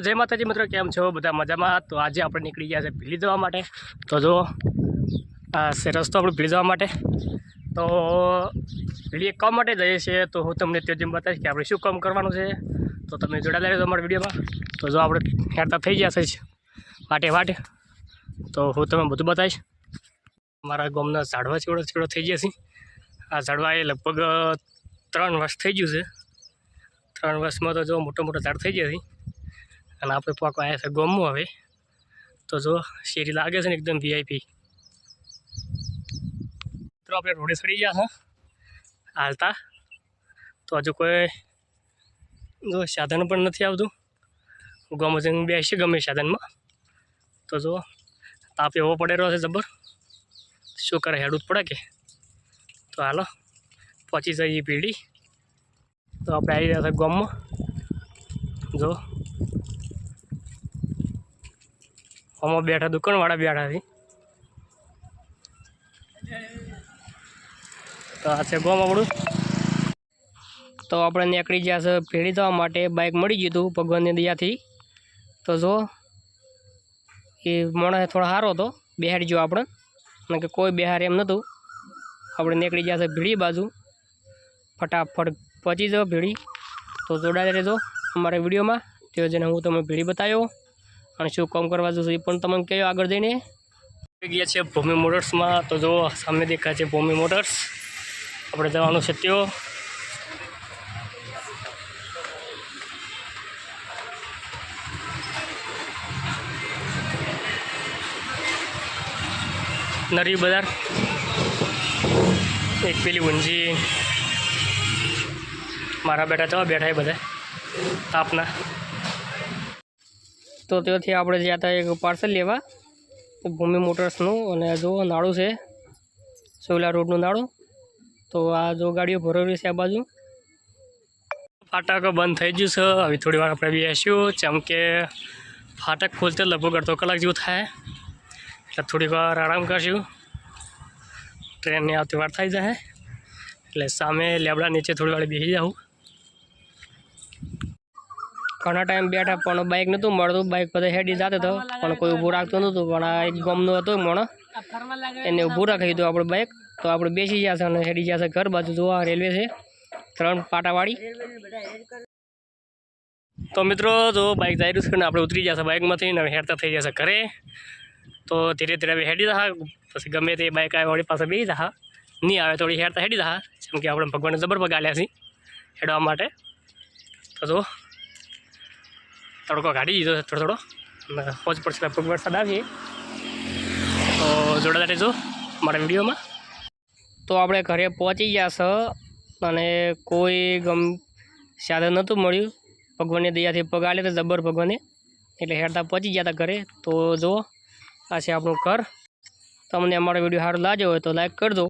જય માતાજી મિત્રો, કેમ છો? બધા મજામાં? તો આજે આપણે નીકળી ગયા છે ભીલી જવા માટે. તો જો, આ છે રસ્તો આપણે ભીલી જવા માટે. તો ભીલી એક કામ માટે જઈએ છીએ. તો હું તમને તે બતાવીશ કે આપણે શું કામ કરવાનું છે. તો તમે જોડાયેલા રહેજો અમારા વિડીયોમાં. તો જો આપણે હેરતા થઈ ગયા છે વાટે વાટે. તો હું તમને બધું બતાવીશ. મારા ગામના ઝાડવા ચેવડો ચેવડો થઈ ગયા છે. આ ઝાડવા એ લગભગ ત્રણ વર્ષ થઈ ગયું છે. ત્રણ વર્ષમાં તો જો મોટો મોટો ઝાડ થઈ ગયા છે. અને આપણે પાકો આવ્યા છે ગોમો હવે. તો જો, શેરી લાગે છે ને એકદમ વીઆઈપી મિત્રો, આપણે રોડે ચડી ગયા હા, હાલતા. તો હજુ કોઈ, જો, સાધન પણ નથી આવતું. ગમે છે બેસી ગમે સાધનમાં. તો જો, તાપ એવો પડેલો છે જબર. શું કરે હેડું પડે કે? તો હાલો, પહોંચી જઈએ પીડી તો આપણે આવી રહ્યા છે ગોમમાં જો આમાં બેઠા દુકાનવાળા બેઠા છે. તો આ છે ગોમ આપણું. તો આપણે નીકળી ગયા છે ભેળી જવા માટે બાઇક મળી ગયું હતું ભગવાનની દયાથી. તો જો, એ માણસ થોડો સારો હતો બેહાડી ગયો આપણે. અને કે કોઈ બિહાર એમ નહોતું. આપણે નીકળી ગયા છે ભીડી બાજુ. ફટાફટ પહોંચી જાઓ ભીડી તો જોડાઈ રહેજો અમારા વિડીયોમાં. તે જેને હું તમને ભીડી બતાવ્યો. અને શું કામ કરવા જશું એ પણ તમને કહ્યું આગળ જઈને? ગયા છે ભૂમિ મોટર્સમાં. તો જો સામે દેખાય છે ભૂમિ મોટર્સ. આપણે જવાનું છે ત્યો નરી બજાર. એક પેલી ઊંઝી. મારા બેટા તો બેઠા એ બધા. તાપના તો ત્યાંથી આપણે જ્યાં હતા એક પાર્સલ લેવા. ભૂમિ મોટર્સનું અને જો નાળું છે સોલા રોડનું નાળું. તો આ જો ગાડીઓ ભરેલી છે આ બાજુ. ફાટક બંધ થઈ ગયું છે. હવે થોડી વાર આપણે બેસ્યું જેમ કે ફાટક ખોલતે લગભગ અડધો કલાક જેવું થાય. એટલે થોડીક વાર આરામ કરશું. ટ્રેનની આવતી વાર થઈ જાય. એટલે સામે લેબડા નીચે થોડી વાર બેસી જાઉં. ઘણા ટાઈમ બેઠા, પણ બાઇક નહોતું મળતું. બાઇક પછી હેડી જતો હતો, પણ કોઈ ઊભું રાખતું નહોતું. પણ આ એક ગમનું હતું મણ. એને ઊભું રાખી દીધું આપણું બાઇક તો આપણે બેસી જશે અને હેડી જશે ઘર બાજુ. જોવા રેલવે છે. ત્રણ પાટાવાળી. તો મિત્રો, જો બાઇક જઈ રહ્યું છે ને, આપણે ઉતરી જશે બાઇકમાંથી ને હેરતા થઈ જશે ઘરે. તો ધીરે ધીરે હેડી દહા પછી ગમે તે બાઇક આવે, વળી પાસે બેસી દહા નહીં આવે થોડી હેરતા હેડી દહા જેમ કે આપણે ભગવાનને જબર પગાલ્યા છીએ હેડવા માટે. તો જો તડકો કાઢી દીધો છે થોડો થોડો. પહોંચ પડશે પગ વરસાદ આવીએ તો જોડાતા રહેજો મારા વિડીયોમાં. તો આપણે ઘરે પહોંચી ગયા છે અને કોઈ ગમ સાધન નહોતું મળ્યું. ભગવાનની દયાથી પગાડે તો જબર ભગવાને. એટલે હેરતા પહોંચી ગયા હતા ઘરે. તો જુઓ, આ છે આપણું ઘર. તમને અમારો વીડિયો સારો લાગ્યો હોય તો લાઈક કરજો.